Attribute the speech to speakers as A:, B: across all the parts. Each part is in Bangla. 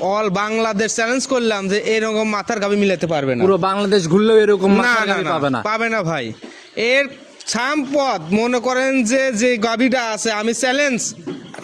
A: অল বাংলাদেশ চ্যালেঞ্জ করলাম যে এরকম মাথার গাবি মিলাতে পারবে না।
B: পুরো বাংলাদেশ ঘুরলেও এরকম মাথার পাবে না।
A: পাবে না ভাই। এর সাম্পদ মনে করেন যে যে গাবিটা আছে আমি চ্যালেঞ্জ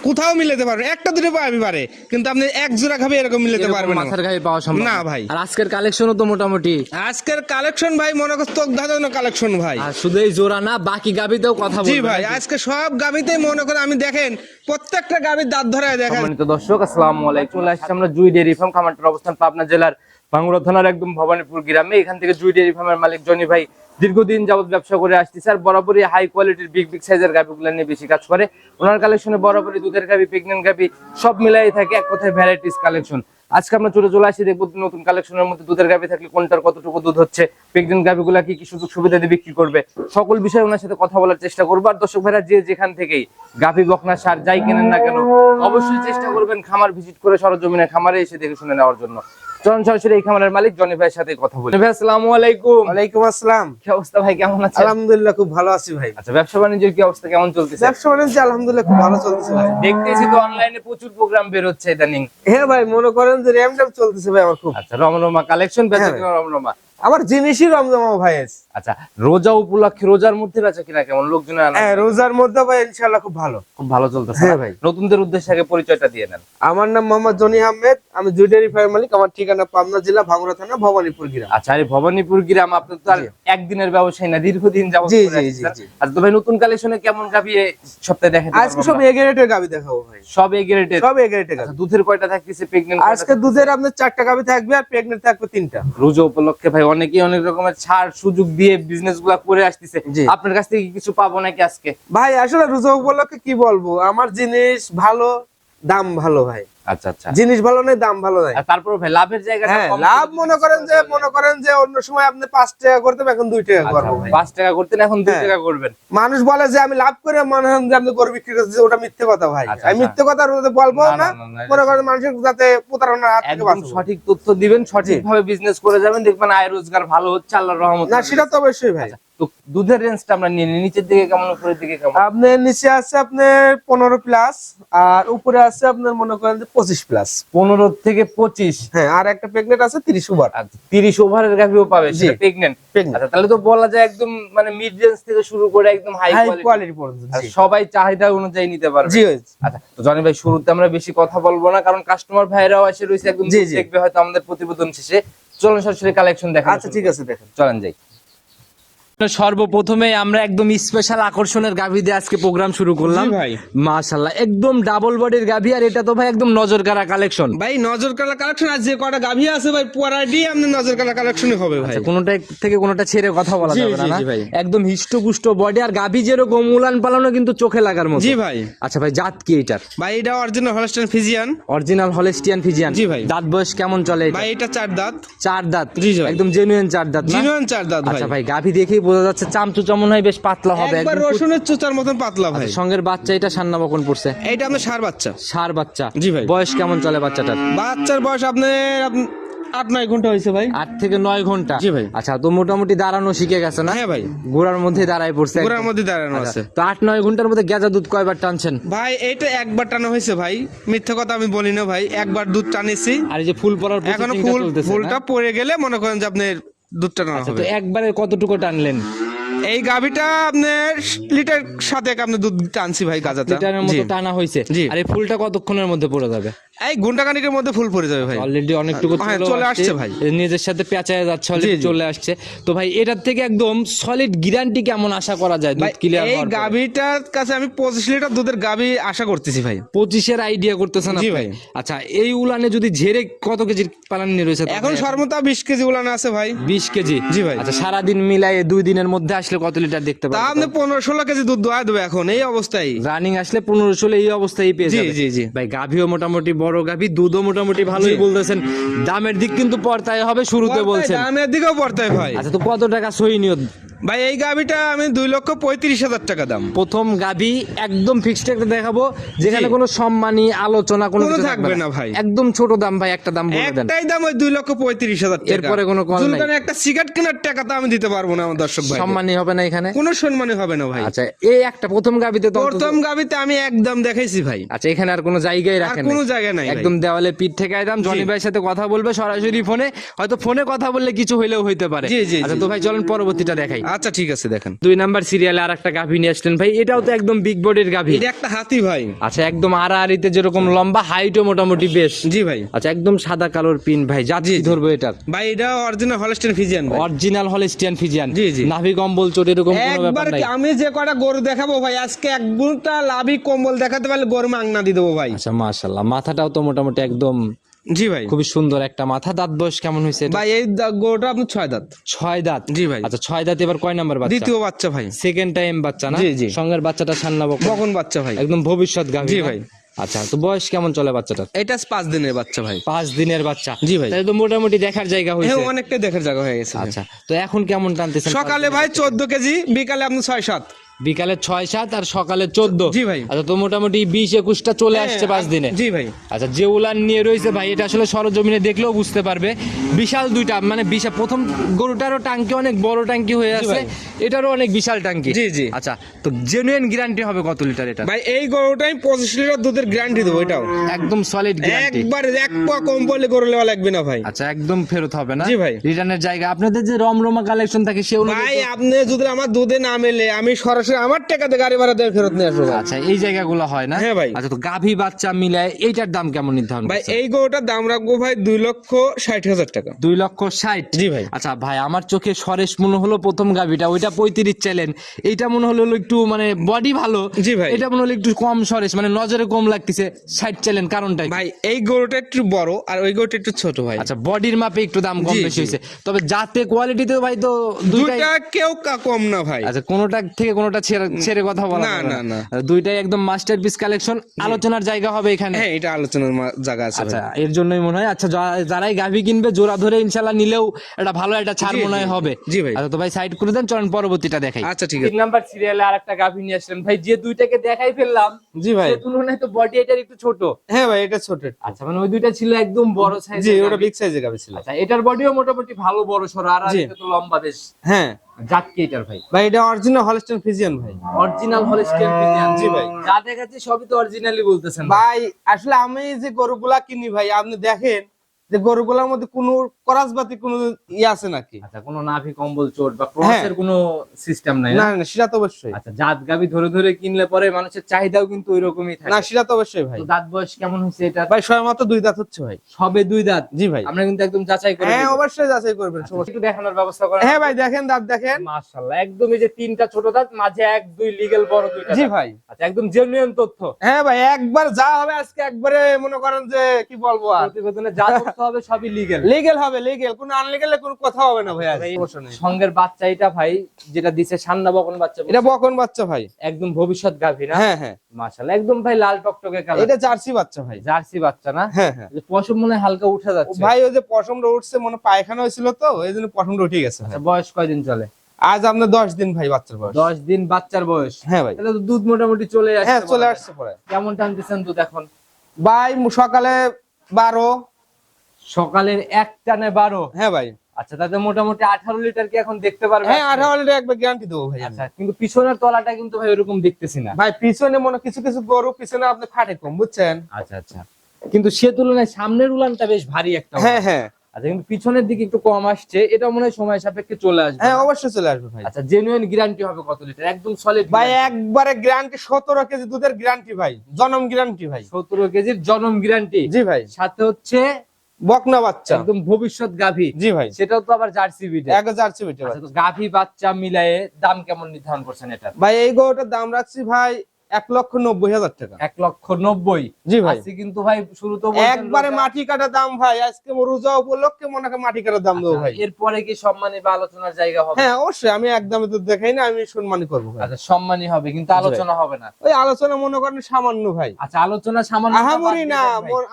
A: কোথাও মিলাতে পারবে একটা দুটো পাবি পারে কিন্তু আপনি এক জোড়া খাবে এরকম মিলাতে পারবেন না।
B: মাথার গাভী পাওয়া সম্ভব
A: না ভাই।
B: আর আজকের কালেকশনও তো মোটামুটি।
A: আজকের কালেকশন ভাই মনে কর তোক ধাঁধানো কালেকশন ভাই।
B: আর শুধু এই জোড়া না বাকি গাভীতেও কথা
A: জি ভাই আজকে সব গাবিতেই মনে করেন আমি দেখেন প্রত্যেকটা গাবির দাঁত ধরে দেখেন।
C: সম্মানিত দর্শক আসসালামু আলাইকুম। চলে আসছি আমরা জুই ডেয়ারি ফার্ম খামারটার অবস্থান পাবনা জেলার ভাঙ্গুড়া থানার একদম ভবানীপুর গ্রামে। এখান থেকে জুই ডেয়ারি ফার্মের মালিক জনি ভাই দীর্ঘদিন যাবত ব্যবসা করে আসছি। স্যার, বরাবরই হাই কোয়ালিটির বিগ বিগ সাইজের গাভিগুলো নিয়ে বেশি কাজ করে। ওনার কালেকশনে বরাবরই দুধের গাভি প্রেগনেন্ট গাভি সব মিলাই থাকে, এক কথায় ভ্যারাইটিস কালেকশন আজকে আমরা চলে চলে আসি দেখব নতুন কালেকশনের মধ্যে দুধের গাভি থাকলে কোনটার কতটুকু দুধ হচ্ছে প্রেগনেন্ট গাভিগুলা কি কি সুযোগ সুবিধা দিয়ে বিক্রি করবে সকল বিষয়ে ওনার সাথে কথা বলার চেষ্টা করব। আর দর্শক ভাইরা যে যেখান থেকেই গাভি বকনা সার যাই কেনেন না কেন অবশ্যই চেষ্টা করবেন খামার ভিজিট করে সরজমিনে খামারে এসে দেখে শুনে নেওয়ার জন্য। সরাসরি এই খামারের মালিক জনি ভাইয়ের সাথে কথা বলি। ভাই আসসালামু আলাইকুম।
D: ওয়ালাইকুম আসসালাম।
C: কি অবস্থা ভাই কেমন আছেন?
D: আলহামদুলিল্লাহ খুব ভালো আছি ভাই।
C: আচ্ছা ব্যবসা বাণিজ্যের কি অবস্থা কেমন চলতেছে?
D: ব্যবসা বাণিজ্য আলহামদুলিল্লাহ খুব ভালো চলতেছে ভাই।
C: দেখতেছি তো অনলাইনে প্রচুর প্রোগ্রাম বের হচ্ছে ইদানিং।
D: হ্যাঁ ভাই মনে করেন যে র্যাম চলতেছে ভাই আমার খুব।
C: আচ্ছা রমরমা কালেকশন বেচা
D: হ্যাঁ।
C: রমরমা?
D: আমার জিনিসই রমজমা ভাই
C: আচ্ছা রোজা উপলক্ষে রোজার মধ্যে বেচা কিনা কেমন? লোকজন
D: হ্যাঁ রোজার মধ্যে ভাই ইনশাআল্লাহ খুব ভালো।
C: খুব ভালো চলতেছে
D: হ্যাঁ ভাই।
C: নতুনদের উদ্দেশ্যে আগে পরিচয়টা দিয়ে নেন।
D: আমার নাম মোহাম্মদ জনি আহমেদ আমি জুডেরি ফার্ম মালিক আমার ঠিকানা পাবনা জেলা ভাঙড়া থানা ভবানীপুর গ্রাম।
C: আচ্ছা আরে ভবানীপুর গ্রাম আপনার তো আর একদিনের ব্যবসায়ী না দীর্ঘদিন যাবত
D: জি, জি, জি।
C: আচ্ছা তো ভাই নতুন কালেকশনে কেমন গাবি সপ্তাহে দেখেন
D: আজকে সব এগারেটের গাবি দেখাবো ভাই।
C: সব গ্রেডের
D: সব এগারেটের গাবি।
C: দুধের কয়টা থাকতেছে প্রেগনেন্ট
D: আজকে দুধের আপনার চারটা গাবি থাকবে আর প্রেগনেন্ট থাকবে তিনটা।
C: রোজা উপলক্ষে ভাই অনেকেই অনেক রকমের ছাড় সুযোগ দিয়ে বিজনেসগুলা করে আসতেছে। আপনার কাছ থেকে কিছু পাবো নাকি আজকে?
D: ভাই আসলে রুজক বলো কি বলব? আমার জিনিস ভালো দাম ভালো ভাই।
C: আচ্ছা আচ্ছা।
D: জিনিস ভালো নেই দাম ভালো নাই
C: আর তারপর ভাই লাভের জায়গাটা
D: হ্যাঁ লাভ মনে করেন যে মনে করেন যে অন্য সময় আপনি পাঁচ টাকা করতেন এখন দুই টাকা
C: আচ্ছা,
D: করব
C: পাঁচ টাকা করতেন এখন দুই
D: হ্যাঁ।
C: টাকা করবেন।
D: মানুষ বলে যে আমি লাভ করে মনে হয় যে আপনি গরু বিক্রি করছেন ওটা মিথ্যে কথা ভাই। আমি। মিথ্যে কথা বলব
C: না,
D: মনে করেন মানুষের যাতে প্রতারণার হাত থেকে
C: সঠিক তথ্য দিবেন সঠিক ভাবে বিজনেস করে যাবেন দেখবেন আয় রোজগার ভালো হচ্ছে আল্লাহর রহমত
D: না সেটা তো অবশ্যই ভাই।
C: তো দুধের রেঞ্জটা আমরা নিয়ে নিচের দিকে কেমন উপরের দিকে কেমন?
D: আপনার নিচে আছে আপনার পনেরো প্লাস আর উপরে আছে আপনার মনে করেন যে পঁচিশ প্লাস
C: পনেরো থেকে পঁচিশ।
D: হ্যাঁ আর একটা প্রেগনেন্ট আছে তিরিশ ওভার
C: তিরিশ ওভারের গাভিও পাবে সেটা প্রেগনেন্ট আচ্ছা তাহলে তো বলা যায় একদম মানে মিড রেঞ্জ থেকে শুরু করে একদম হাই কোয়ালিটি
D: পর্যন্ত
C: সবাই চাহিদা অনুযায়ী নিতে পারবে।
D: জি
C: আচ্ছা তো জনি ভাই শুরুতে আমরা বেশি কথা বলব না কারণ কাস্টমার ভাইরাও এসে রয়েছে একদম। দেখবে হয়তো আমাদের প্রতিবেদন শেষে। চলুন সরাসরি কালেকশন দেখা
D: আচ্ছা ঠিক আছে দেখেন।
C: চলেন যাই।
B: সর্বপ্রথমে আমরা একদম স্পেশাল আকর্ষণের গাভী দিয়ে আজকে প্রোগ্রাম শুরু করলাম।
A: ভাই।
B: মাশাল্লাহ একদম ডাবল বডির গাভী আর এটা তো ভাই একদম নজর কালেকশন
A: ভাই নজর কালা কালেকশন আর যে কটা গাভি আছে ভাই আপনার নজর কালা কালেকশনই হবে ভাই।
B: কোনোটা থেকে কোনোটা ছেড়ে কথা বলা যাবে না। একদম হিষ্টপুষ্ট বডি আর গাভী যেরকম উলান পালানো কিন্তু চোখে লাগার মতো।
A: জি ভাই।
B: আচ্ছা ভাই জাত কি এটার?
A: ভাই এটা original Holstein Friesian
B: original Holstein Friesian
A: জি ভাই।
B: দাঁত বয়স কেমন চলে
A: ভাই এটা চার দাঁত।
B: চার দাঁত। একদম জেনুইন চার দাঁত না?
A: জিনুয়ান চার দাঁত ভাই।
B: আচ্ছা ভাই গাভী দেখেই বোঝা যাচ্ছে চামচু চমন হয় বেশ পাতলা হবে।
A: একবার রসুনের চোচার মতন পাতলা ভাই।
B: আচ্ছা, সঙ্গের বাচ্চা এটা সান্না বকন পড়ছে?
A: এইটা আপনার সার বাচ্চা।
B: সার বাচ্চা।
A: জি ভাই।
B: বয়স কেমন চলে বাচ্চাটার?
A: বাচ্চার বয়স আপনার আট নয় ঘণ্টা হয়েছে ভাই।
B: আট থেকে নয় ঘণ্টা?
A: জি ভাই।
B: আচ্ছা তো মোটামুটি দাঁড়ানো শিখে গেছে না?
A: হ্যাঁ ভাই।
B: গোড়ার মধ্যে দাঁড়ায় পড়ছে
A: গোড়ার মধ্যে দাঁড়ানো
B: আচ্ছা,
A: আছে।
B: তো আট নয় ঘণ্টার মধ্যে গেজা দুধ কয়বার টানছেন?
A: ভাই এইটা একবার টানা হয়েছে ভাই। মিথ্যে কথা আমি বলি না ভাই। একবার দুধ টানেছি।
B: আর এই যে ফুল পড়ার এখনও
A: ফুল ফুলটা? পড়ে গেলে মনে করেন যে আপনার দুধ টানা
B: আচ্ছা,
A: হবে।
B: তো একবারে কতটুকু টানলেন?
A: এই গাভিটা আপনার লিটার সাথে আপনি দুধ টানছি ভাই গাজাতে।
B: লিটারের মতো টানা হয়েছে। আর এই ফুলটা কতক্ষণের মধ্যে পড়ে যাবে?
A: এই ঘণ্টা খানিকের মধ্যে ফুল পড়ে যাবে ভাই
B: অলরেডি অনেকটুকু
A: হ্যাঁ, চলে আসছে ভাই।
B: নিজের সাথে পেঁচায় যাচ্ছে
A: জি।
B: চলে আসছে তো ভাই এটার থেকে একদম সলিড গ্যারান্টি কেমন আশা করা যায় দুধ ক্লিয়ার
A: এই গাভিটার কাছে আমি পঁচিশ লিটার দুধের গাভি আশা করতেছি ভাই
B: পঁচিশের আইডিয়া করতেছেন আপনি?
A: ভাই।
B: আচ্ছা এই উলানে যদি ঝেড়ে কত কেজি পালান নিয়ে রয়েছে
A: এখন সর্বতা বিশ কেজি উলান আছে ভাই
B: বিশ কেজি
A: জি ভাই।
B: আচ্ছা সারাদিন মিলাই দুই দিনের মধ্যে আসলে কত লিটার দেখতে
A: তা আপনি পনেরো ষোলো কেজি দুধ দোয়া দেবে এখন এই অবস্থায়
B: রানিং আসলে পনেরো ষোলো এই অবস্থায় পেয়ে যাবে
A: জি, জি।
B: ভাই গাভিও মোটামুটি বড় গাভি দুধও মোটামুটি ভালোই বলতেছেন। দামের দিক কিন্তু পর্তায় হবে শুরুতে বলছেন।
A: দামের দিকেও পর্তায় হয় ভাই।
B: আচ্ছা তো কত টাকা সই নিয়ত?
A: ভাই এই গাভিটা আমি দুই লক্ষ পঁয়ত্রিশ হাজার টাকা দাম।
B: প্রথম গাবি একদম ফিক্সড একটা দেখাবো যেখানে কোনো সম্মানী আলোচনা কোনো কিছু
A: থাকবে না। ভাই।
B: একদম ছোট দাম ভাই একটা দাম বলে দেন।
A: একটাই দাম ওই দুই লক্ষ পঁয়ত্রিশ হাজার টাকা।
B: এরপরে কোনো call নাই।
A: জুলকানে একটা সিগারেট কেনার টাকা তো আমি দিতে পারব না আমার দর্শক ভাই।
B: সম্মানী হবে না এখানে?
A: কোনো সম্মানই হবে না ভাই।
B: আচ্ছা এই একটা প্রথম গাবিতে তো
A: প্রথম গাভিতে আমি একদম দেখাইছি ভাই।
B: আচ্ছা এখানে আর কোনো জায়গায় রাখেন
A: কোনো। জায়গা নাই
B: একদম দেওয়ালে পিঠ থেকে একদম জনি ভাইয়ের সাথে কথা বলবে সরাসরি ফোনে। হয়তো ফোনে কথা বললে কিছু হইলেও হইতে পারে। আচ্ছা তো ভাই চলেন পরবর্তীটা দেখাই।
A: আচ্ছা ঠিক আছে দেখেন।
B: দুই নাম্বার সিরিয়ালে আর একটা গাভী নিয়ে আসলেন। ভাই এটাও তো একদম বিগ বডির গাভী।
A: এটা একটা হাতি ভাই।
B: আচ্ছা একদম আড়াআড়িতে যেরকম লম্বা হাইটও মোটামুটি বেশ।
A: জি ভাই।
B: আচ্ছা একদম সাদা কালোর পিন ভাই যাচ্ছি ধরবো এটার।
A: ভাই এটা অরিজিনাল হলস্টেন ফিজিয়ান ভাই।
B: অরিজিনাল হলিস্টিয়ান ফিজিয়ান
A: জি, জি।
B: নাভি কম্বল চোট এরকম কোনো ব্যাপার নাই।
A: আমি যে কটা গরু দেখাবো ভাই আজকে এক গুণটা লাভি কম্বল দেখাতে পারলে গরু মাংনা দিয়ে দেবো ভাই।
B: আচ্ছা মাশাল্লাহ মাথাটাও তো মোটামুটি একদম
A: জি ভাই।
B: খুবই সুন্দর একটা মাথা। দাঁত বয়স কেমন হয়েছে
A: ভাই এই গরুটা আপনার ছয় দাঁত।
B: ছয় দাঁত?
A: জি ভাই।
B: আচ্ছা ছয় দাঁত এবার কয় নাম্বার বাচ্চা?
A: দ্বিতীয় বাচ্চা ভাই।
B: সেকেন্ড টাইম বাচ্চা না?
A: জি, জি।
B: সঙ্গের বাচ্চাটা সান্না বকন
A: বাচ্চা ভাই।
B: একদম ভবিষ্যৎ গাভী
A: জি ভাই।
B: আচ্ছা তো বয়স কেমন চলে বাচ্চাটা
A: এটা পাঁচ দিনের বাচ্চা ভাই।
B: পাঁচ দিনের বাচ্চা।
A: জি ভাই।
B: তাহলে তো মোটামুটি দেখার জায়গা
A: হ্যাঁ
B: হয়েছে
A: অনেকটা দেখার জায়গা হয়ে গেছে
B: আচ্ছা তো এখন কেমন টানতেছেন
A: সকালে ভাই চোদ্দ কেজি বিকালে আপনার ছয় সাত।
B: বিকালে ছয় সাত আর সকালে চোদ্দ।
A: জি ভাই।
B: আচ্ছা তো মোটামুটি বিশ একুশটা চলে আসছে পাঁচ দিনে।
A: জি ভাই।
B: আচ্ছা যে উলান নিয়ে রয়েছে ভাই এটা আসলে সরজমিনে দেখলেও বুঝতে পারবে। বিশাল দুইটা মানে বিশাল প্রথম গরুটারও টাঙ্কি অনেক বড় টাঙ্কি হয়ে আছে এটারও অনেক বিশাল টাঙ্কি।
A: জি, জি।
B: আচ্ছা তো জেনুইন গ্যারান্টি হবে কত লিটার এটা?
A: ভাই এই গরুটা আমি পঁচিশ লিটার দুধের গ্যারান্টি দেবো এটাও।
B: একদম সলিড গ্যারান্টি
A: একবার এক পা কম পড়লে গরু লেওয়া লাগবে না ভাই।
B: আচ্ছা একদম ফেরত হবে না?
A: জি ভাই।
B: রিটার্নের জায়গা। আপনাদের যে রমরমা কালেকশন থাকে সেও
A: ভাই আপনি যদি আমার দুধে না মেলে আমি সরাসরি আমার টাকাতে গাড়ি ভাড়া দিয়ে ফেরত নিয়ে আসব
B: আচ্ছা এই জায়গাগুলো হয় না?
A: হ্যাঁ ভাই।
B: আচ্ছা তো গাভী বাচ্চা মিলায় এইটার দাম কেমন নির্ধারণ
A: ভাই এই গরুটার দাম রাখব ভাই দুই লক্ষ ষাট হাজার টাকা।
B: দুই লক্ষ ষাট?
A: জি ভাই।
B: আচ্ছা ভাই আমার চোখে সরেশ মনে হলো প্রথম গাভিটা ওইটা পঁয়ত্রিশ চাইলেন। এইটা মনে হলো একটু মানে বডি ভালো।
A: জি ভাই।
B: এটা মনে হলো একটু কম সরেশ মানে নজরে কম লাগতেছে ষাট চাইলেন কারণটা
A: ভাই এই গরুটা একটু বড় আর ওই গরুটা একটু ছোট ভাই।
B: আচ্ছা বডির মাপে একটু দাম কম বেশি হয়েছে। তবে যাতে কোয়ালিটিতে ভাই তো
A: দুইটা কেউ কম না ভাই।
B: আচ্ছা কোনোটা থেকে কোনোটা ছেড়ে ছেড়ে কথা বলা
A: না, না, না।
B: দুইটাই একদম মাস্টারপিস কালেকশন আলোচনার জায়গা হবে এখানে।
A: হ্যাঁ এটা আলোচনার জায়গা আছে
B: আচ্ছা এর জন্যই মনে হয় আচ্ছা যারাই গাভী কিনবে জোড়া ধরে ইনশাল্লাহ নিলেও এটা ভালো একটা ছাড় মনে হয়
A: জি,
B: হবে।
A: জি ভাই।
B: আচ্ছা তো ভাই সাইড করে দেন চলেন পরবর্তীটা দেখাই।
A: আচ্ছা ঠিক আছে।
C: তিন নাম্বার সিরিয়ালে আর একটা গাভী নিয়ে আসলেন। ভাই যে দুইটাকে দেখাই ফেললাম
A: জি ভাই।
C: সে তুলনায় তো বডি এটার একটু ছোট।
A: হ্যাঁ ভাই এটা ছোট।
C: আচ্ছা মানে ওই দুইটা ছিল একদম বড় সাইজ
A: জি ওটা বিগ সাইজের গাবি ছিল।
C: আচ্ছা এটার বডিও মোটামুটি ভালো বড় সরো আর। এটা তো লম্বা বেশ
A: হ্যাঁ।
C: জাত কি এটার ভাই
A: ভাই এটা অরিজিনাল হলস্টেন ভাই
C: অরিজিনাল ফ্রিজিয়ান
A: জি ভাই।
C: যা দেখাচ্ছি সবই তো অরিজিনালি বলতেছেন। ভাই
A: আসলে আমি যে গরুগুলা কিনি ভাই আপনি দেখেন যে গরুগুলার মধ্যে কোনো করাসবাতি কোনো ইয়ে আছে নাকি?
C: আচ্ছা কোনো নাভি কম্বল চোট বা ক্রসের কোনো সিস্টেম নাই না?
A: না সেটা তো অবশ্যই।
C: আচ্ছা জাত গাভী ধরে ধরে কিনলে পরে মানুষের চাহিদাও কিন্তু ওই রকমই থাকে।
A: না সেটা তো অবশ্যই ভাই।
C: দাঁত বয়স কেমন হচ্ছে এটা?
A: ভাই সময় মাত্র দুই দাঁত হচ্ছে ভাই।
C: সবে দুই দাঁত?
A: জি ভাই।
C: আমরা কিন্তু একদম যাচাই করে
A: হ্যাঁ অবশ্যই যাচাই করবেন সমস্যা
C: একটু দেখানোর ব্যবস্থা করেন।
A: হ্যাঁ ভাই দেখেন দাঁত দেখেন।
C: মাশাআল্লাহ একদম এই যে তিনটা ছোট দাঁত মাঝে এক দুই লিগ্যাল বড় দুইটা
A: জি ভাই।
C: আচ্ছা একদম জেনুইন তথ্য।
A: হ্যাঁ ভাই একবার যা হবে আজকে একবারে মনে করেন যে কি বলব আর।
C: প্রতিবেদনে যা হবে সবই লিগ্যাল
A: লিগেল হবে লিগেল কোনো আনলিগেলে কোনো কথা হবে না ভাই।
C: সঙ্গের বাচ্চা এটা ভাই যেটা দিছে সান্না বকন বাচ্চা
A: এটা বকন বাচ্চা ভাই।
C: একদম ভবিষ্যৎ গাভী না?
A: হ্যাঁ হ্যাঁ।
C: মাশাআল্লাহ একদম ভাই লাল টকটকে কালার
A: এটা জার্সি বাচ্চা ভাই।
C: জার্সি বাচ্চা না?
A: হ্যাঁ হ্যাঁ।
C: পশম মনে হালকা উঠে যাচ্ছে।
A: ভাই ওই যে পশমটা উঠছে মনে পায়খানা হয়েছিল তো এই জন্য পশমটা উঠে গেছে
C: আচ্ছা বয়স কয়দিন চলে?
A: আজ আপনার দশ দিন ভাই বাচ্চার বয়স।
C: দশ দিন বাচ্চার বয়স।
A: হ্যাঁ ভাই।
C: তাহলে তো দুধ মোটামুটি চলে আসছে
A: হ্যাঁ। চলে আসছে পরে।
C: কেমন টানতেছেন দুধ এখন?
A: ভাই সকালে বারো
C: সকালের এক টানে বারো?
A: হ্যাঁ ভাই।
C: আচ্ছা তাতে মোটামুটি আঠারো লিটার কি এখন দেখতে পারবে?
A: হ্যাঁ আঠারো লিটার একবার গ্যারান্টি দেবো ভাই
C: আচ্ছা কিন্তু পিছনের তলাটা কিন্তু ভাই ওরকম দেখতেছি না।
A: ভাই পিছনে মনে কিছু কিছু গরু পিছনে আপনি ফাটে কম বুঝছেন?
C: আচ্ছা আচ্ছা। কিন্তু সে তুলনায় সামনের উলানটা বেশ ভারী একটা
A: হ্যাঁ হ্যাঁ।
C: আচ্ছা কিন্তু পিছনের দিকে একটু কম আসছে এটা মনে হয় সময় সাপেক্ষে চলে আসবে।
A: হ্যাঁ অবশ্যই চলে আসবে ভাই।
C: আচ্ছা জেনুইন গ্যারান্টি হবে কত লিটার? একদম সলিড
A: ভাই একবারে গ্যারান্টি সতেরো কেজি দুধের গ্যারান্টি ভাই জনম গ্যারান্টি ভাই।
C: সতেরো কেজির জনম গ্যারান্টি
A: জি ভাই।
C: সাথে হচ্ছে
A: বকনা বাচ্চা।
C: একদম ভবিষ্যৎ গাভী।
A: জি ভাই।
C: সেটাও তো আবার জার্সি বিটে
A: এক জার্সি বেটে
C: আচ্ছা গাভী বাচ্চা মিলায়ে দাম কেমন নির্ধারণ করছেন এটা
A: ভাই এই গরুটার দাম রাখছি ভাই এক লক্ষ নব্বই হাজার টাকা।
C: এক লক্ষ নব্বই?
A: জি ভাই।
C: কিন্তু ভাই শুরু তো
A: একবারে মাটি কাটা দাম ভাই আজকে রোজা উপলক্ষে মনে হয় মাটি কাটার দাম দেবো
C: আচ্ছা,
A: ভাই।
C: এরপরে কি সম্মানী বা আলোচনার জায়গা হবে?
A: হ্যাঁ অবশ্যই আমি একদমই তো দেখাই না আমি করব
C: আচ্ছা সম্মানী হবে কিন্তু আলোচনা হবে না।
A: ওই আলোচনা মনে করেন সামান্য ভাই।
C: আচ্ছা আলোচনা সামান্য
A: আহামরি না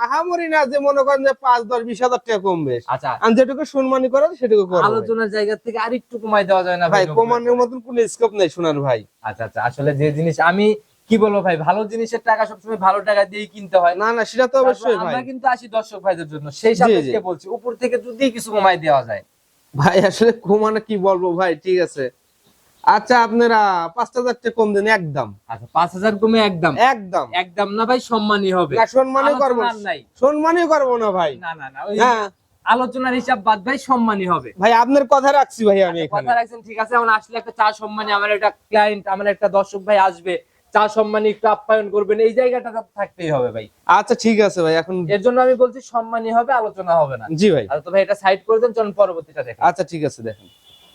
A: আহামরি না যে মনে করেন যে পাঁচ দশ বিশ হাজার টাকা কমবে
C: আচ্ছা।
A: আমি যেটুকু সম্মানই করে সেটুকু করব
C: আলোচনার জায়গা থেকে আরেকটু কমাই দেওয়া যায় না
A: ভাই
C: ভাই
A: কমানোর মতন কোন স্কোপ নেই শোনার ভাই।
C: আচ্ছা আচ্ছা আসলে যে জিনিস আমি কি বলব ভাই ভালো জিনিসের টাকা সবসময় ভালো টাকা দিয়েই কিনতে হয়।
A: না না সেটা তো অবশ্যই ভাই।
C: আমরা কিন্তু আসি দর্শক ভাইদের জন্য। সেই সাথে বলছি উপর থেকে যদি কিছু কমাই দেওয়া যায়।
A: ভাই আসলে কমানো কি বলব ভাই ঠিক আছে। আচ্ছা আপনারা পাঁচ হাজার টাকা কম দেন একদম।
C: আচ্ছা পাঁচ হাজার কমে একদম।
A: একদম।
C: একদম না ভাই সম্মানই হবে।
A: সম্মানই করব সম্মানই করব না ভাই।
C: না না না
A: হ্যাঁ।
C: আলোচনার হিসাব বাদ ভাই সম্মানই হবে।
A: ভাই আপনার কথা রাখছি ভাই আমি
C: আচ্ছা,
A: এখানে।
C: কথা রাখছেন ঠিক আছে? এখন আসলে একটা চা সম্মানী আমার একটা ক্লায়েন্ট আমার একটা দর্শক ভাই আসবে। চা সম্মানী একটু আপ্যায়ন করবেন এই জায়গাটা থাকতেই হবে ভাই।
A: আচ্ছা ঠিক আছে ভাই এখন
C: এর জন্য আমি বলছি সম্মানী হবে আলোচনা হবে না।
A: জি ভাই।
C: তো ভাই এটা সাইড করে দেন চলুন পরবর্তীটা দেখেন
A: আচ্ছা ঠিক আছে দেখেন।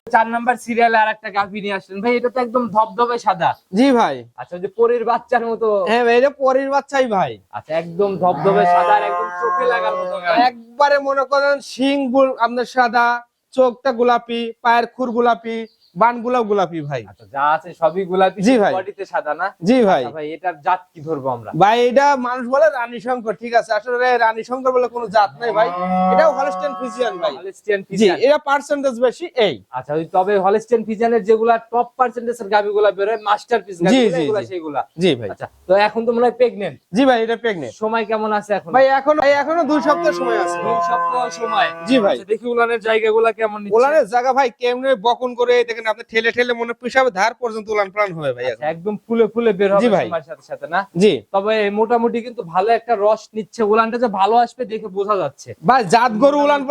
C: চার নাম্বার সিরিয়ালে আর একটা গাভি নিয়ে আসলেন। ভাই এটা তো একদম ধবধবে সাদা।
A: জি ভাই।
C: আচ্ছা যে পরীর বাচ্চার মতো।
A: হ্যাঁ ভাই এটা পরের বাচ্চাই ভাই।
C: আচ্ছা একদম ধবধবে সাদা একদম চোখে লাগার মতো
A: একবারে মনে করেন শিং আপনার সাদা চোখটা গোলাপি পায়ের খুর গোলাপি বান গুলাও গোলাপি ভাই।
C: আচ্ছা যা আছে সবই গোলাপি
A: জি ভাই।
C: বডিতে সাদা না?
A: জি ভাই
C: আচ্ছা ভাই। এটার জাত কি ধরবো আমরা?
A: ভাই এটা মানুষ বলে রানী শঙ্কর ঠিক আছে? আসলে রানী শঙ্কর বলে কোনো জাত নাই ভাই। এটাও হলস্টেন ফিজিয়ান ভাই।
C: ফিজিয়ান
A: এটা পার্সেন্টেজ বেশি এই।
C: আচ্ছা তবে ফিজিয়ানের যেগুলা টপ পার্সেন্টেজের বের হয় মাস্টারপিস গাভিগুলা সেগুলা
A: জি ভাই।
C: আচ্ছা তো এখন তো মনে হয়
A: জি ভাই এটা
C: সময় কেমন আছে এখন?
A: ভাই এখন ভাই এখনও দুই সপ্তাহ সময় আছে।
C: দুই সপ্তাহ সময়।
A: জি ভাই।
C: আচ্ছা, দেখি উলানের জায়গাগুলা কেমন নিচ্ছে।
A: উলানের জায়গা ভাই কেমনে বকন করে দেখেন আপনি ঠেলে ঠেলে মনে পিসাবে ধার পর্যন্ত উলান প্রাণ হবে ভাই
C: আচ্ছা, একদম ফুলে ফুলে বের হবে সাথে সাথে না?
A: জি।
C: তবে মোটামুটি কিন্তু ভালো একটা রস নিচ্ছে উলানটা যে ভালো আসবে দেখে বোঝা যাচ্ছে।
A: ভাই জাত গরু উলান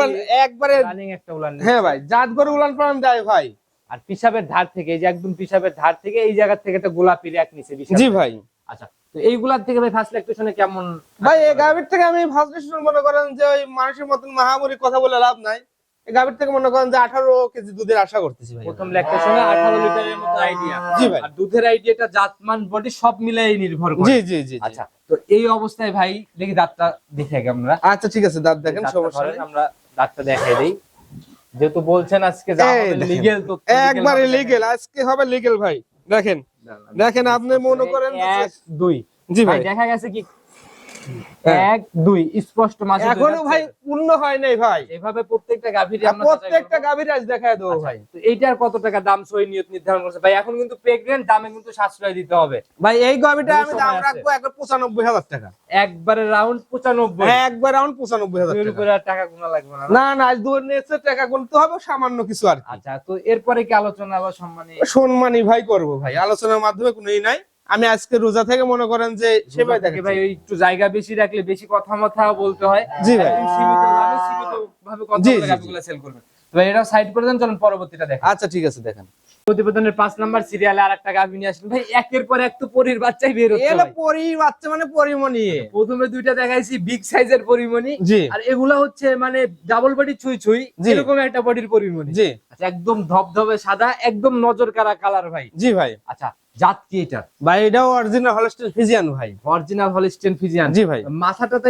A: একবারে
C: রানিং একটা উলান
A: হ্যাঁ ভাই জাত গরু উলান প্রাণ দেয় ভাই।
C: আর পিসাবের ধার থেকে এই যে একদম পিসাবের ধার থেকে এই জায়গা থেকে একটা গোলাপি র্যাক নিচে
A: জি ভাই।
C: আচ্ছা তো এইগুলার থেকে ভাই ফার্স্ট ল্যাকটেশনে কেমন
A: ভাই এই থেকে আমি ফার্স্ট মনে করেন যে ওই মানুষের মতন মহামরি কথা বলে লাভ নাই। গাভীর থেকে মনে করেন যে আঠারো কেজি দুধের আশা করতেছি ভাই।
C: প্রথম ল্যাকটেশনে 18 লিটারের মতো আইডিয়া
A: জি ভাই।
C: আর দুধের আইডিয়াটা জাতমান বডি সব মিলাই নির্ভর করে।
A: জি জি জি
C: আচ্ছা তো এই অবস্থায় ভাই দেখি দাঁতটা দেখে আগে আমরা।
A: আচ্ছা ঠিক আছে দাঁত দেখেন সমস্যা নেই।
C: আমরা দাঁতটা দেখাই দেই। যেহেতু বলছেন আজকে যা হবে। লিগেল তো
A: একবারে লিগেল আজকে হবে লিগেল ভাই। দেখেন। দেখেন আপনি মনে করেন
C: এক দুই।
A: জি
C: ভাই। দেখা গেছে কি। এক দুই স্পষ্ট এখনও
A: ভাই পূর্ণ হয় নাই ভাই।
C: এভাবে প্রত্যেকটা গাভীর
A: প্রত্যেকটা গাভীর আজ দেখায় দেবো
C: আচ্ছা,
A: ভাই।
C: তো এইটার কত টাকা দাম সই নিয়ত নির্ধারণ করছে? ভাই এখন কিন্তু প্রেগনেন্ট দামে কিন্তু সাশ্রয় দিতে হবে।
A: ভাই এই গাভীটা আমি দাম রাখব একবার পঁচানব্বই হাজার টাকা।
C: একবারে রাউন্ড পঁচানব্বই।
A: হ্যাঁ, একবার রাউন্ড পঁচানব্বই হাজার টাকা।
C: উপরে আর টাকা গুণা লাগবে না না?
A: আজ নিয়েছে টাকা গুনতে হবে সামান্য কিছু আর কি।
C: আচ্ছা তো এরপরে কি আলোচনা বা সম্মানী
A: সম্মানী ভাই করব ভাই আলোচনার মাধ্যমে কোনো ই নাই। আমি আজকে রোজা থেকে মনে করেন যে সেবাই দেখে
C: ভাই একটু জায়গা বেশি রাখলে বেশি কথা মথা বলতে হয়।
A: জি ভাই।
C: সীমিত দামে সীমিত ভাবে কথা বলে
A: জি,
C: সেল করবেন। তো ভাই এটা সাইড করে দেন চলুন পরবর্তীটা দেখেন।
A: আচ্ছা ঠিক আছে দেখেন।
C: প্রতিবেদনের পাঁচ নাম্বার সিরিয়ালে আর একটা গাভি নিয়ে আসলেন। ভাই একের পর এক তো পরির বাচ্চাই বের হচ্ছে
A: এলো। পরি বাচ্চা মানে পরিমণি।
C: প্রথমে দুইটা দেখাইছি বিগ সাইজের পরিমণি। আর এগুলা হচ্ছে মানে ডাবল বডি ছুঁই ছুঁই। এরকম একটা বডির পরিমণি।
A: জি।
C: আচ্ছা একদম ধবধবে সাদা একদম নজর কারা কালার ভাই।
A: জি ভাই।
C: আচ্ছা জাত কি এটা
A: ভাই এটাও অরিজিনাল হলস্টেল ফিজিয়ান ভাই।
C: অরিজিনাল হলিস্টেন ফিজিয়ান
A: জি ভাই।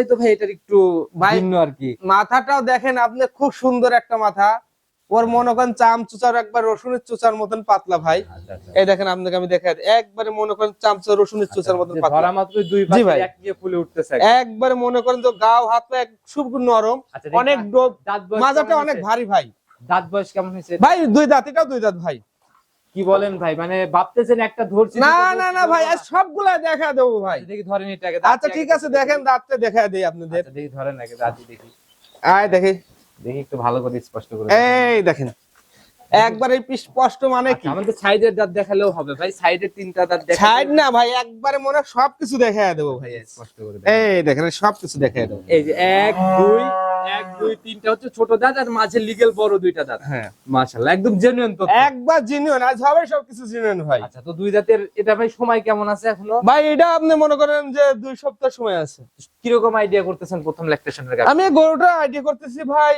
C: তো ভাই এটার একটু ভিন্ন আর কি।
A: মাথাটাও দেখেন আপনি খুব সুন্দর একটা মাথা। ওর মনে করেন চাম চুচার একবার রসুনের চুচার মতন পাতলা ভাই। এই দেখেন আপনাকে আমি একবারে মনে করেন চামচা রসুনের চুচার মতন পাতলা।
C: মাত্র দুই
A: জি ভাই।
C: এক দিয়ে ফুলে উঠতেছে
A: একবারে মনে করেন তো গাও হাত পা এক খুব নরম।
C: আচ্ছা,
A: অনেক
C: দাঁত-
A: ডোব
C: দাঁত বয়স
A: মাজাটা অনেক ভারী ভাই।
C: দাঁত বয়স কেমন হয়েছে?
A: ভাই দুই দাঁত এটাও দুই দাঁত ভাই।
C: কি বলেন ভাই? মানে ভাবতেছেন একটা ধরছি
A: না না না ভাই সবগুলা দেখা দেবো ভাই।
C: দেখি ধরেন এটাকে
A: আচ্ছা ঠিক আছে দেখেন দাঁতটা দেখা দিই আপনাদের।
C: আচ্ছা, দেখি ধরেন আগে দাঁতই দেখি।
A: আয় দেখি।
C: দেখি একটু ভালো করে স্পষ্ট করে
A: এই দেখেন একবারে স্পষ্ট মানে কি?
C: আচ্ছা, আমাদের সাইডের দাঁত দেখালেও হবে ভাই। সাইডের তিনটা দাঁত দেখা
A: ছাড় না ভাই একবারে মনে হয় সবকিছু দেখা দেবো ভাই।
C: স্পষ্ট করে
A: এই দেখেন সবকিছু দেখা দেবো।
C: এই যে এক দুই এক দুই তিনটা হচ্ছে ছোট দাঁত আর মাঝে লিগেল বড় দুইটা দাঁত।
A: হ্যাঁ।
C: মাশাআল্লাহ একদম জেনুইন তো
A: একবার জেনুইন আজ হবে সবকিছু জেনুইন ভাই।
C: আচ্ছা তো দুই দাঁতের এটা ভাই সময় কেমন আছে এখনও?
A: ভাই এটা আপনি মনে করেন যে দুই সপ্তাহ সময় আছে।
C: কীরকম আইডিয়া করতেছেন প্রথম ল্যাকটেশনের
A: আমি গরুটা আইডিয়া করতেছি ভাই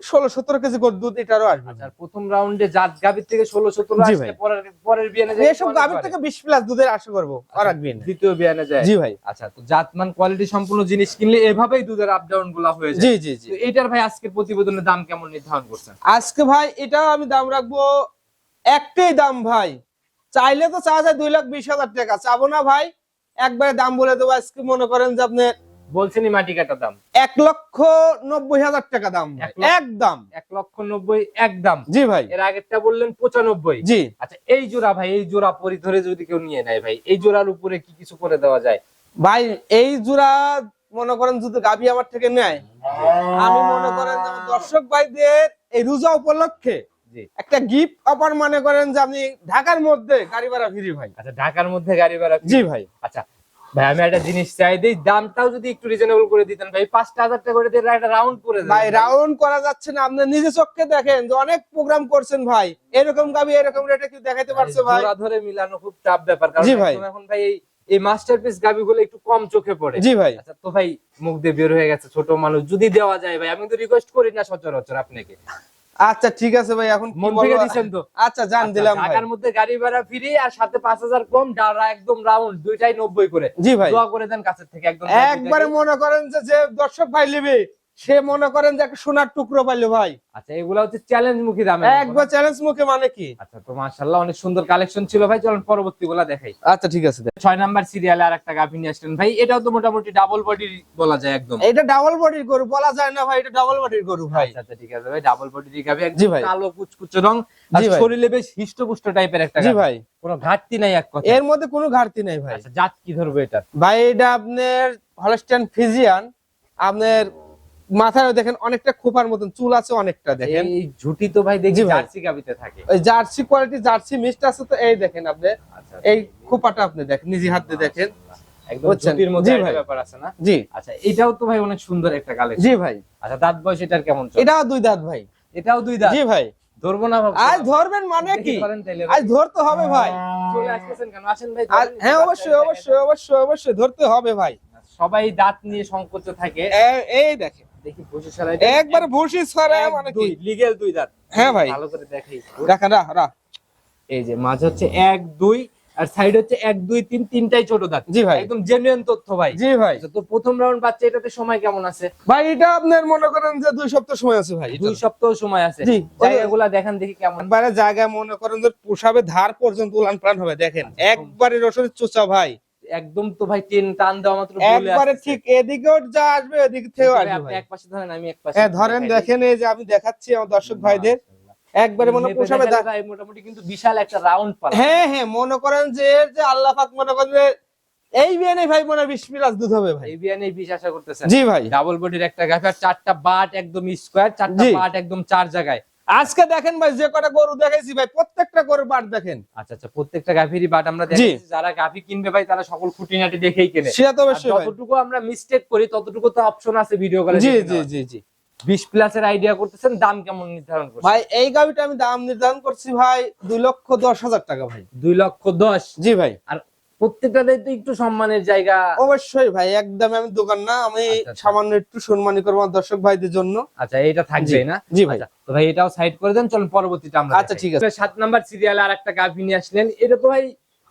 A: ষোলো সতেরো কেজি করে দুধ এটারও আসবে।
C: আচ্ছা আর প্রথম রাউন্ডে জাত গাভীর থেকে ষোলো সতেরো। পরের পরের বিয়ানে যায়
A: এসব গাভীর থেকে বিশ প্লাস দুধের আশা করব আর রাখবেন
C: দ্বিতীয় বিয়ানে যায়
A: জি ভাই।
C: আচ্ছা তো জাতমান কোয়ালিটি সম্পূর্ণ জিনিস কিনলে এভাবেই দুধের আপ ডাউনগুলা হয়ে যায়।
A: জি জি জি।
C: এটার ভাই আজকের প্রতিবেদনের দাম কেমন নির্ধারণ করছেন?
A: আজকে ভাই এটা আমি দাম রাখব একটাই দাম ভাই। চাইলে তো চাওয়া যায় দুই লাখ বিশ হাজার টাকা। চাবো না ভাই একবারে দাম বলে দেবো। আজকে মনে করেন যে আপনি
C: বলছেনই মাটি কাটার দাম?
A: এক লক্ষ নব্বই হাজার টাকা দাম একদম।
C: এক লক্ষ নব্বই একদম
A: জি ভাই।
C: এর আগেরটা বললেন পঁচানব্বই।
A: জি।
C: আচ্ছা এই জোড়া ভাই এই জোড়া পরি ধরে যদি কেউ নিয়ে নেয় ভাই এই জোড়ার উপরে কি কিছু করে দেওয়া যায়?
A: ভাই এই জোড়া মনে করেন যদি গাবি আমার থেকে নেয় আমি মনে করেন দর্শক ভাইদের এই রোজা উপলক্ষে একটা গিফট অফার মনে করেন যে আপনি ঢাকার মধ্যে গাড়ি ভাড়া ফ্রি ভাই।
C: আচ্ছা ঢাকার মধ্যে গাড়ি ভাড়া
A: জি ভাই।
C: আচ্ছা ভাই আমি একটা জিনিস চাই দিই দামটাও যদি একটু রিজনেবল করে দিতেন ভাই পাঁচটা হাজার টাকা করে দিয়ে একটা রাউন্ড করে
A: ভাই রাউন্ড করা যাচ্ছে না আপনি নিজে চোখে দেখেন যে অনেক প্রোগ্রাম করছেন ভাই। এরকম গাবি এরকম রেটে কি দেখাইতে পারছে ভাই।
C: ধরে মিলানো খুব টাফ ব্যাপার কারণ এখন ভাই এই এই মাস্টারপিস গাবি গুলো একটু কম চোখে পড়ে।
A: জি ভাই।
C: আচ্ছা তো ভাই মুখ দিয়ে বের হয়ে গেছে ছোট মানুষ যদি দেওয়া যায় ভাই আমি তো রিকোয়েস্ট করি না সচরাচর আপনাকে।
A: আচ্ছা ঠিক আছে ভাই এখন
C: মন? থেকে তো।
A: আচ্ছা জান
C: আচ্ছা,
A: দিলাম ভাই।
C: ঢাকার মধ্যে গাড়ি ভাড়া ফ্রি আর সাথে পাঁচ হাজার কম ডারা একদম রাউন্ড দুইটাই নব্বই করে।
A: জি ভাই।
C: দোয়া করে দেন কাছের থেকে একদম
A: একবারে মনে করেন যে যে দর্শক ভাই নেবে। সে মনে করেন যে একটা সোনার টুকরো পাইলো ভাই।
C: আচ্ছা এগুলা হচ্ছে চ্যালেঞ্জ মুখী দামে
A: একবার চ্যালেঞ্জ মুখে মানে কি?
C: আচ্ছা তো মাশাআল্লাহ অনেক সুন্দর কালেকশন ছিল ভাই চলুন পরবর্তী গুলা দেখাই।
A: আচ্ছা ঠিক আছে
C: ছয় নাম্বার সিরিয়ালে আর একটা গাভি নিয়ে আসলেন। ভাই এটাও তো মোটামুটি ডাবল বডি বলা যায় একদম।
A: এটা ডাবল বডির গরু বলা যায় না ভাই এটা ডাবল বডির গরু ভাই।
C: আচ্ছা আচ্ছা, ঠিক আছে ভাই ডাবল বডি গাভি একদম
A: ভাই।
C: কালো কুচকুচে রং আর শরীরে বেশ হিষ্টপুষ্ট টাইপের একটা
A: জি ভাই।
C: কোনো ঘাটতি নাই এক কথা
A: এর মধ্যে কোনো ঘাটতি নাই ভাই।
C: আচ্ছা জাত কি ধরবে এটা
A: ভাই এটা আপনার হলস্টাইন ফিজিয়ান আপনার মাথায় দেখেন অনেকটা খোপার মতন চুল আছে অনেকটা দেখেন।
C: এই ঝুটি তো ভাই দেখি জার্সি গাভিতে থাকে।
A: ওই জার্সি কোয়ালিটি জার্সি মিক্সড আছে তো এই দেখেন আপনি।
C: আচ্ছা
A: এই খোপাটা আপনি দেখেন নিজে হাতে দেখেন।
C: একদম ঝুটির মধ্যে একটা ব্যাপার আছে না?
A: জি।
C: আচ্ছা এটাও তো ভাই অনেক সুন্দর একটা কালেকশন
A: জি ভাই।
C: আচ্ছা দাঁত বয়স এটার কেমন চলে?
A: এটাও দুই দাঁত ভাই।
C: এটাও দুই দাঁত?
A: জি ভাই।
C: ধরবো না
A: আজ ধরবেন মানে কি? আজ ধরতে হবে ভাই।
C: চলে আসতেছেন কেন? আসেন ভাই
A: হ্যাঁ অবশ্যই অবশ্যই অবশ্যই অবশ্যই ধরতে হবে ভাই।
C: সবাই দাঁত নিয়ে সংকোচ থাকে।
A: এই দেখেন।
C: দেখি
A: একবার ভুসি ছড়া মানে কি?
C: লিগেল দুই দাঁত।
A: হ্যাঁ ভাই।
C: ভালো করে দেখাই।
A: রাখা রাখ রাখ।
C: এই যে হচ্ছে এক দুই আর সাইড হচ্ছে এক দুই তিন তিনটাই ছোট দাঁত।
A: জি ভাই।
C: একদম জেনুইন তথ্য ভাই।
A: জি ভাই।
C: আচ্ছা, তো প্রথম রাউন্ড বাচ্চা এটাতে সময় কেমন আছে?
A: ভাই এটা আপনার মনে করেন যে দুই সপ্তাহ সময় আছে ভাই
C: দুই সপ্তাহ সময় আছে।
A: জি।
C: জায়গাগুলা দেখান দেখি কেমন।
A: একবারে জায়গায় মনে করেন যে পোষাবে ধার পর্যন্ত উলান প্রাণ হবে দেখেন। একবারে রসুনের চোচা ভাই।
C: একদম তো ভাই টেন টান দেওয়া মাত্র
A: একবারে ঠিক এদিকেও যা আসবে এদিক থেকেও আসবে
C: আপনি এক পাশে ধরেন আমি এক পাশে
A: হ্যাঁ ধরেন দেখেন এই যে আমি দেখাচ্ছি আমার দর্শক ভাইদের। একবারে মনে পোষাবে
C: ভাই মোটামুটি কিন্তু বিশাল একটা রাউন্ড পালা।
A: হ্যাঁ হ্যাঁ মনে করেন যে যে আল্লাহ পাক মনে করেন এই বিয়ানে ভাই মনে হয় বিশ দুধ হবে ভাই।
C: এই বিয়ানে বিশ আশা করতেছেন।
A: জি ভাই।
C: ডাবল বডির একটা গাছ চারটা বাট একদম স্কোয়ার চারটা বাট একদম চার জায়গায়।
A: আজকে দেখেন ভাই যে কটা গরু দেখাইছি ভাই প্রত্যেকটা গরুর বাট দেখেন।
C: আচ্ছা আচ্ছা প্রত্যেকটা গাভীরই বাট আমরা দেখেছি যারা গাভী কিনবে ভাই তারা সকল খুঁটিনাটি দেখেই কেনে।
A: সেটা তো অবশ্যই ভাই।
C: যতটুকু আমরা মিস্টেক করি ততটুকু তো অপশন আছে ভিডিও কলে
A: জি জি জি জি।
C: বিশ প্লাসের আইডিয়া করতেছেন দাম কেমন নির্ধারণ করছেন?
A: ভাই এই গাড়িটা আমি দাম নির্ধারণ করছি ভাই দুই লক্ষ দশ হাজার টাকা ভাই।
C: দুই লক্ষ দশ?
A: জি ভাই।
C: আর প্রত্যেকটাতে তো একটু সম্মানের জায়গা।
A: অবশ্যই ভাই একদম আমি দোকান না আমি
C: আচ্ছা, আচ্ছা।
A: সামান্য একটু সম্মানী করব দর্শক ভাইদের জন্য।
C: আচ্ছা এটা থাকবে না?
A: জি ভাই।
C: আচ্ছা, তো ভাই এটাও সাইড করে দেন চলুন পরবর্তীটা আমরা
A: আচ্ছা, ঠিক আছে।
C: সাত নাম্বার সিরিয়ালে আর একটা গাভী নিয়ে আসলেন। এটা তো ভাই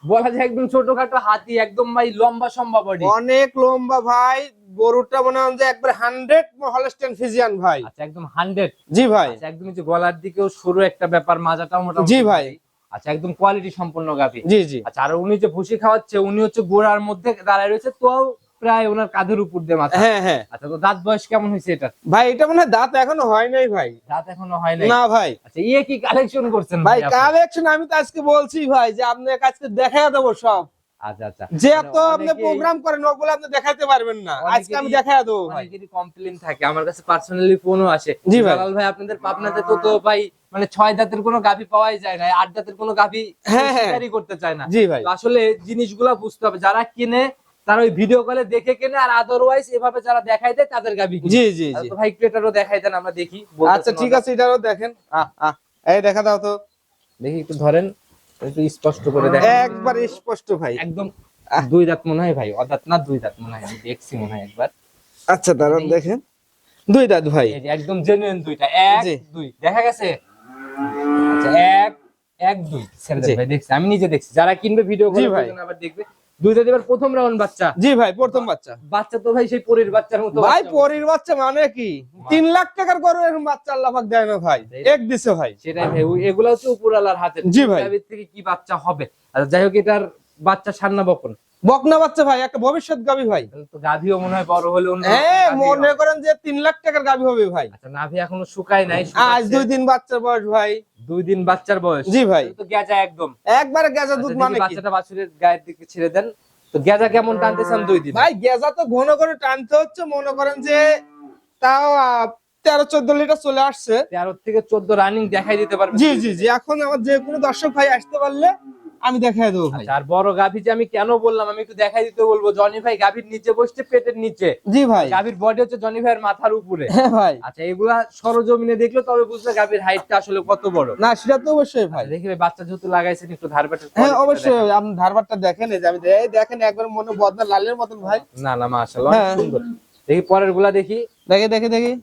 C: বলা যায় একদম ছোটখাটো হাতি একদম ভাই লম্বা সম্ভব
A: অনেক লম্বা ভাই গরুটা মনে হয় যে একবার হান্ড্রেড হলস্টেন ফিজিয়ান ভাই।
C: আচ্ছা একদম হান্ড্রেড
A: জি ভাই।
C: একদম যে গলার দিকেও সরু একটা ব্যাপার মাজাটাও মোটামুটি
A: জি ভাই।
C: আচ্ছা একদম কোয়ালিটি সম্পন্ন গাভী।
A: জি জি।
C: আচ্ছা আর উনি যে ভুসি খাওয়াচ্ছে উনি হচ্ছে গোড়ার মধ্যে দাঁড়ায় রয়েছে তো প্রায় ওনার কাঁধের উপর দিয়ে মাথা।
A: হ্যাঁ হ্যাঁ।
C: আচ্ছা তো দাঁত বয়স কেমন হয়েছে এটা
A: ভাই এটা মনে হয় দাঁত এখনও হয় নাই ভাই।
C: দাঁত এখনও হয় নাই?
A: না ভাই।
C: আচ্ছা ইয়ে কি কালেকশন করছেন
A: ভাই কালেকশন আমি তো আজকে বলছি ভাই যে আপনাকে আজকে দেখা দেবো সব।
C: আচ্ছা আচ্ছা।
A: যে
C: মানে
A: তো আপনি প্রোগ্রাম করেন ওগুলো আপনি দেখাতে পারবেন না।
C: অনেকেরই-
A: আজকে আমি দেখা দেবো ভাই।
C: অনেকেরই কমপ্লেন থাকে। আমার কাছে পার্সোনালি ফোনও আসে।
A: জি ভাই।
C: ভাই আপনাদের পাবনাতে তো তো ভাই মানে ছয় দাঁতের কোনো গাভী পাওয়াই যায় না। আট দাঁতের কোনো গাভী
A: হ্যাঁ, হ্যাঁ।
C: করতে চায় না।
A: জি ভাই।
C: আসলে জিনিসগুলা বুঝতে হবে। যারা কিনে তারা ওই ভিডিও কলে দেখে কেনে আর আদারওয়াইজ এভাবে যারা দেখাই দেয় তাদের গাভী।
A: জি জি জি।
C: ভাই একটু এটারও দেখাই দেন আমরা দেখি।
A: আচ্ছা ঠিক আছে এটারও দেখেন। আহ, আহ, এই দেখা দাও তো।
C: দেখি একটু ধরেন। একটু স্পষ্ট করে দেখেন।
A: একবার স্পষ্ট ভাই।
C: একদম দুই দাঁত মনে হয় ভাই অদাঁত না দুই দাঁত মনে হয় আমি দেখছি মনে হয় একবার।
A: আচ্ছা দাঁড়ান দেখেন। দুই দাঁত ভাই।
C: একদম জেনুইন দুইটা এক দুই দেখা গেছে? আচ্ছা এক এক দুই। ছেড়ে ভাই দেখছি। আমি নিজে দেখছি যারা কিনবে ভিডিও করে
A: ভাই।
C: আবার দেখবে। দুইটা দেবার প্রথম রাউন্ড বাচ্চা।
A: জি ভাই প্রথম বাচ্চা।
C: বাচ্চা তো ভাই সেই পরীর বাচ্চার মতো
A: ভাই পরীর বাচ্চা মানে কি? তিন লাখ টাকার গরু এরকম বাচ্চা আল্লাহ পাক দেয় না ভাই। এক দিছে ভাই।
C: সেটাই ভাই এগুলা হচ্ছে উপরালার হাতে।
A: জি ভাই।
C: থেকে কি বাচ্চা হবে? যাই হোক এটার বাচ্চা সান্না বকন
A: বকনা বাচ্চা ভাই একটা ভবিষ্যৎ গাবি ভাই।
C: তো গাভীও মনে হয় বড় হলে
A: হ্যাঁ মনে করেন যে তিন লাখ টাকার গাবি হবে ভাই।
C: আচ্ছা নাভি এখনও শুকায় নাই
A: আজ দুই দিন বাচ্চার বয়স ভাই।
C: দুই দিন বাচ্চার বয়স?
A: জি ভাই।
C: তো গেজা একদম।
A: একবারে গেজা
C: আচ্ছা,
A: দুধ মানে
C: বাচ্চাটা বাছুরের গায়ের দিকে ছেড়ে দেন তো গেজা কেমন টানতেছেন দুই দিন?
A: ভাই গেজা তো ঘন করে টানতে হচ্ছে মনে করেন যে তাও তেরো চোদ্দ লিটার চলে আসছে।
C: তেরো থেকে চোদ্দ রানিং দেখাই দিতে পারবেন।
A: জি জি জি এখন আমার যে কোনো দর্শক ভাই আসতে পারলে আমি দেখাই দেবো ভাই।
C: আর বড় গাভী যে আমি কেন বললাম আমি একটু দেখাই দিতে বলব। জনি ভাই গাভীর নিচে বসছে পেটের নিচে।
A: জি ভাই।
C: গাভীর বডি হচ্ছে জনি ভাইয়ের মাথার উপরে।
A: হ্যাঁ ভাই।
C: আচ্ছা এগুলা সরজমিনে দেখলে তবে বুঝবে গাভীর হাইটটা আসলে কত বড়।
A: না সেটা তো অবশ্যই ভাই।
C: আচ্ছা, দেখি ভাই বাচ্চা যেহেতু লাগাইছেন একটু ধারবাটের
A: হ্যাঁ অবশ্যই আপনি ধারবারটা দেখেন এই যে আমি এই দেখেন একবার মনে বদনা লালের মতন ভাই।
C: না না মাশাআল্লাহ অনেক
A: হ্যাঁ।
C: সুন্দর। দেখি পরেরগুলা দেখি।
A: দেখে দেখে দেখি।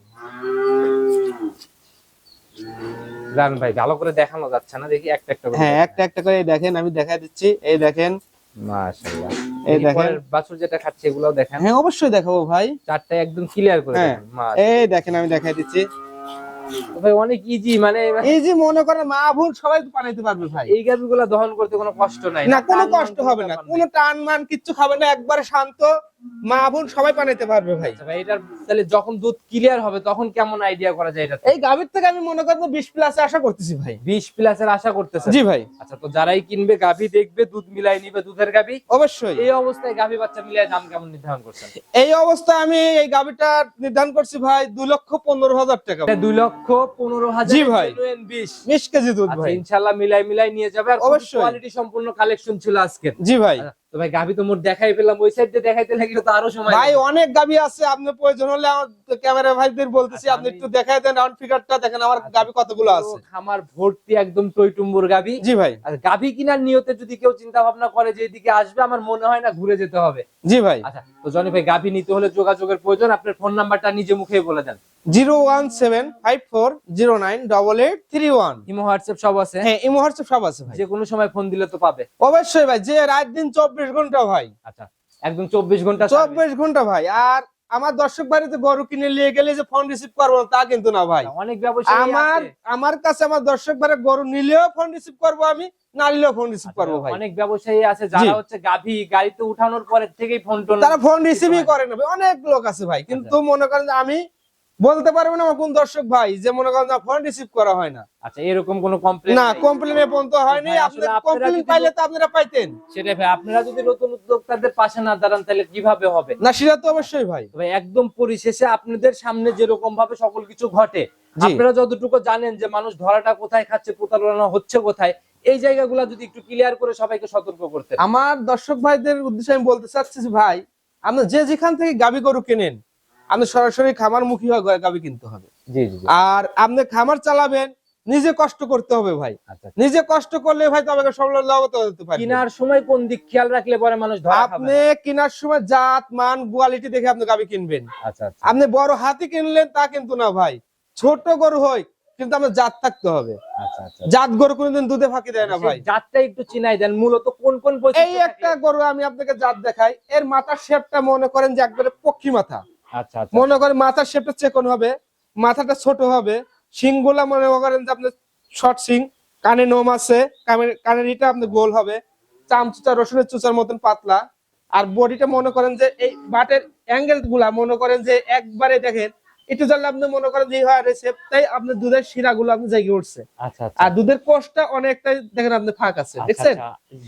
C: জান ভাই ভালো করে দেখানো যাচ্ছে না? দেখি একটা একটা করে
A: হ্যাঁ একটা একটা করে দেখেন আমি দেখাই দিচ্ছি। এই দেখেন।
C: মাশাআল্লাহ।
A: এই
C: এই
A: দেখেন।
C: দেখেন বাছুর যেটা খাচ্ছে এগুলাও দেখেন।
A: হ্যাঁ অবশ্যই দেখাবো ভাই।
C: চারটা একদম ক্লিয়ার করে
A: হ্যাঁ।
C: দেখেন
A: এই দেখেন আমি দেখাই দিচ্ছি।
C: ভাই অনেক ইজি মানে
A: মনে করেন মা ভুল সবাই বানাইতে পারবে ভাই।
C: এই গাভিগুলা দহন করতে কোনো কষ্ট নাই
A: না কোনো কষ্ট হবে না। কোনো টান মান কিচ্ছু খাবে না একবারে শান্ত। মা বোন সবাই বানাইতে পারবে ভাই।
C: আচ্ছা ভাই এটার তাহলে যখন দুধ ক্লিয়ার হবে তখন কেমন আইডিয়া করা যায় এটা
A: এই গাভীর থেকে আমি মনে করব বিশ প্লাসে আশা করতেছি ভাই।
C: বিশ প্লাসের আশা করতেছে
A: জি ভাই।
C: আচ্ছা তো যারাই কিনবে গাভি দেখবে দুধ মিলাই নিবে দুধের গাভি?
A: অবশ্যই।
C: এই অবস্থায় গাভি বাচ্চা মিলাই দাম কেমন নির্ধারণ করছেন?
A: এই অবস্থায় আমি এই গাভীটা নির্ধারণ করছি ভাই দুই লক্ষ পনেরো হাজার টাকা।
C: দুই লক্ষ পনেরো হাজার
A: জি ভাই।
C: বিশ।
A: বিশ কেজি দুধ
C: আচ্ছা
A: ভাই।
C: ইনশাল্লাহ মিলাই মিলাই নিয়ে যাবে। আর
A: অবশ্যই।
C: কোয়ালিটি সম্পূর্ণ কালেকশন ছিল আজকে
A: জি ভাই।
C: তো ভাই গাভি তো মোট দেখাই পেলাম ওই সাইড দিয়ে দেখাইতে লাগলে তো আরও সময়
A: ভাই অনেক গাভী আছে আপনি প্রয়োজন হলে আমার ক্যামেরা ভাইদের বলতেছি
C: আচ্ছা,
A: আপনি একটু দেখাই দেন রাউন্ড ফিগারটা দেখেন আমার গাভী কতগুলো আছে।
C: খামার ভর্তি একদম টইটুম্বুর গাভি।
A: জি ভাই।
C: আর গাভি কিনার নিয়তে যদি কেউ চিন্তা ভাবনা করে যে এদিকে আসবে আমার মনে হয় না ঘুরে যেতে হবে।
A: জি ভাই।
C: আচ্ছা তো জনি ভাই গাভি নিতে হলে যোগাযোগের প্রয়োজন আপনার ফোন নাম্বারটা নিজে মুখে বলে দেন।
A: Zero one seven five four zero nine double eight three one.
C: Imo WhatsApp সব আছে?
A: হ্যাঁ এই মুহূর্তে সব আছে ভাই।
C: যে কোনো সময় ফোন দিলে তো পাবে।
A: অবশ্যই ভাই যে রাত দিন চব্বিশ ঘণ্টা ভাই।
C: আচ্ছা একদম চব্বিশ ঘণ্টা
A: চব্বিশ ঘণ্টা ভাই আর আমার দর্শক বাড়িতে গরু কিনে নিয়ে গেলে যে ফোন রিসিভ করব তা কিন্তু না ভাই।
C: অনেক
A: আমার আমার কাছে আমার দর্শক বাড়ি গরু নিলেও ফোন রিসিভ করব আমি না নিলেও ফোন রিসিভ করব ভাই।
C: অনেক ব্যবসায়ী আছে যারা। হচ্ছে গাভি গাড়িতে উঠানোর পরে থেকেই ফোন টোন
A: তারা ফোন রিসিভই করে। না অনেক লোক আছে ভাই কিন্তু
C: আচ্ছা।
A: মনে করেন আমি বলতে পারব না আমার কোন দর্শক ভাই যে মনে করেন না ফোন রিসিভ করা হয় না।
C: আচ্ছা এরকম কোনো কমপ্লেন
A: না কমপ্লেন পর্যন্ত হয়নি
C: ভাই,
A: আপনারা কমপ্লেন পাইলে তো আপনারা পাইতেন।
C: সেটাই ভাই আপনারা যদি নতুন উদ্যোক্তাদের পাশে না দাঁড়ান তাহলে কীভাবে হবে?
A: না সেটা তো অবশ্যই ভাই।
C: তবে একদম পরিশেষে আপনাদের সামনে যেরকম ভাবে সকল কিছু ঘটে আপনারা যতটুকু জানেন যে মানুষ ধরাটা কোথায় খাচ্ছে প্রতারণা হচ্ছে কোথায় এই জায়গাগুলো যদি একটু ক্লিয়ার করে সবাইকে সতর্ক করতে।
A: আমার দর্শক ভাইদের উদ্দেশ্যে আমি বলতে চাচ্ছি ভাই আপনি যে যেখান থেকে গাবি গরু কেনেন আপনি সরাসরি খামার মুখী হয়ে গাবি কিনতে হবে। আর আপনি খামার চালাবেন নিজে কষ্ট করতে হবে ভাই।
C: আচ্ছা
A: নিজে কষ্ট করলে ভাই তবে সব লাভত হতে পারে
C: কিনার সময় কোন দিক খেয়াল রাখলে পরে মানুষ
A: আপনি কেনার সময় জাত মান কোয়ালিটি দেখে আপনি গাবি কিনবেন।
C: আচ্ছা আচ্ছা।
A: আপনি বড় হাতি কিনলেন তা কিন্তু না ভাই। ছোট গরু হয় কিন্তু আপনার জাত থাকতে হবে।
C: আচ্ছা আচ্ছা।
A: জাত গরু কোনোদিন দুধে ফাঁকি দেয় না ভাই।
C: জাতটা একটু চিনাই দেন মূলত কোন কোন
A: এই একটা গরু আমি আপনাকে জাত দেখাই এর মাথার শেপটা মনে করেন যে একবারে পক্ষী মাথা।
C: আচ্ছা আচ্ছা।
A: মনে করেন মাথার শেপটা চেকন হবে, মাথাটা ছোট হবে, শিংগুলা মনে করেন যে আপনার শর্ট শিং, কানে নোম আছে, কানের- এটা আপনার গোল হবে, চামচুচা, রসুনের চুচার মতন পাতলা। আর বডিটা মনে করেন যে এই বাটের অ্যাঙ্গেলগুলা মনে করেন যে একবারে দেখেন একটু জানলে আপনি মনে করেন যে হয় শেপ তাই আপনার দুধের শিরা গুলো আপনি জায়গায় উঠছে।
C: আচ্ছা আচ্ছা।
A: আর দুধের কোষটা অনেকটাই দেখেন আপনি ফাঁক আছে
C: আচ্ছা,
A: দেখছেন।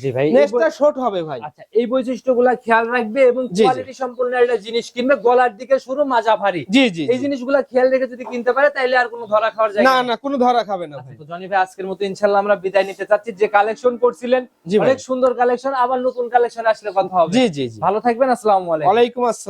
C: জি ভাই
A: নেক্সটটা শর্ট হবে ভাই।
C: আচ্ছা এই বৈশিষ্ট্যগুলা খেয়াল রাখবে এবং কোয়ালিটি সম্পূর্ণ একটা জিনিস কিনবে গলার দিকে শুরু মাজা ভারী
A: জি জি।
C: এই। জিনিসগুলা খেয়াল রেখে যদি কিনতে পারে তাইলে আর কোনো ধরা খাওয়ার জায়গা
A: না না কোনো ধরা খাবে না ভাই।
C: জনি ভাই আজকের মতো ইনশাল্লাহ আমরা বিদায় নিতে চাচ্ছি। যে কালেকশন করছিলেন অনেক সুন্দর কালেকশন আবার নতুন কালেকশন আসলে কথা হবে।
A: জি জি।
C: ভালো থাকবেন আসসালামু আলাইকুম।
A: ওয়ালাইকুম আসসালাম।